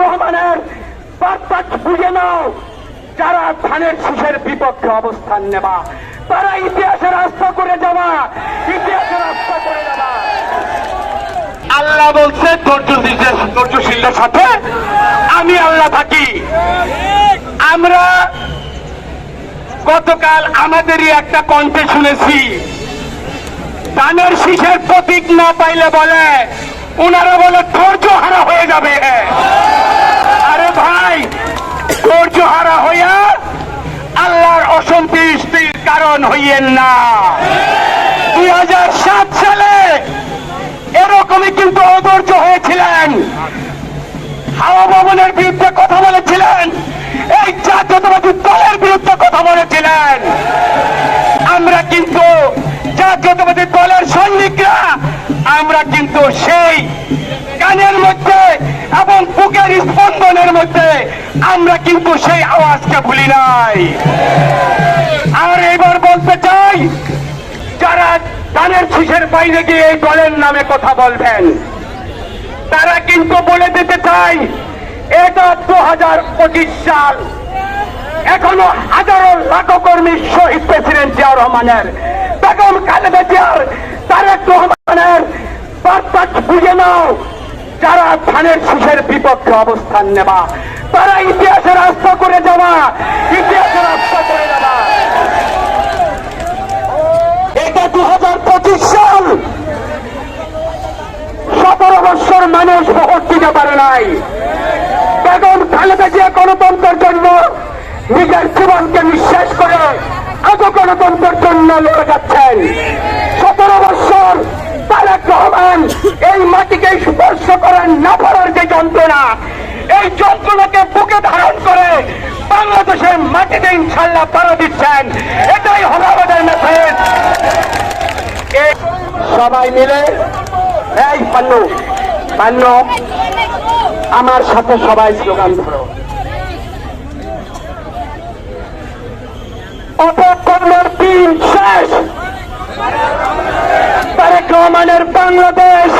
রহমানের বার্তা বুঝে নাও যারা ধানের শীষের বিপক্ষে অবস্থান নেবা, তারা ইতিহাসে রাস্তা করে যাবা, ইতিহাসে রাস্তা করে যাবা। আল্লাহ বলছে ধৈর্যশীলদের সাথে আমি আল্লাহ থাকি। আমরা গতকাল আমাদেরই একটা কণ্ঠে শুনেছি, ধানের শীষের প্রতীক না পাইলে বলে ওনারা বলে ধৈর্য হারা হয়ে যাবে। আরে ভাই ধৈর্য হারা হইয়া আল্লাহর অসন্তুষ্টির কারণ হইয়েন না। দু হাজার সাত সালে এরকমই কিন্তু অধৈর্য হয়েছিলেন। হাওয়া ভবনের বিরুদ্ধে কথা বলেছিলেন। এই জাতীয়তাবাদী দলের বিরুদ্ধে কথা বলেছিলেন। আমরা কিন্তু জাতীয়তাবাদী দলের সৈনিকরা, আমরা কিন্তু সেই কানের মধ্যে এবং বুকের স্পন্দনের মধ্যে আমরা কিন্তু সেই আওয়াজকে ভুলি নাই। আর এবার বলতে চাই, যারা ধানের শীষের বাইরে গিয়ে এই দলের নামে কথা বলবেন, তারা কিন্তু বলে দিতে চাই, এটা দু হাজার পঁচিশ সাল। এখনও হাজারো লাখো কর্মী শহীদ প্রেসিডেন্ট জিয়া রহমানের বেগম খালেদা জিয়ার তারেক রহমানের বার্তা বুঝে নাও যারা ধানের শীষের বিপক্ষে অবস্থান নেবা, তারা ইতিহাসে রাস্তা করে যাবা, ইতিহাসে রাস্তা করে যাবা। এটা দু হাজার পঁচিশ সাল। সতেরো বৎসর মানুষ ভোট দিতে পারে নাই। বেগম খালেদা জিয়া গণতন্ত্রের জন্য নিজের জীবনকে নিঃশ্বাস করে আজও গণতন্ত্রের জন্য লড়ে যাচ্ছেন। সতেরো বৎসর যন্ত্রণা। এই যন্ত্রণাকে বুকে ধারণ করে বাংলাদেশের মাটিতে ইনশাল্লাহ পাড়া দিচ্ছেন। এটাই হলো আমাদের মেসেজ সবাই মিলে, এই পান্নু পান্নু, আমার সাথে সবাই স্লোগান ধরো। অপকর্মের দিন শেষ। তারেক রহমানের বাংলাদেশ।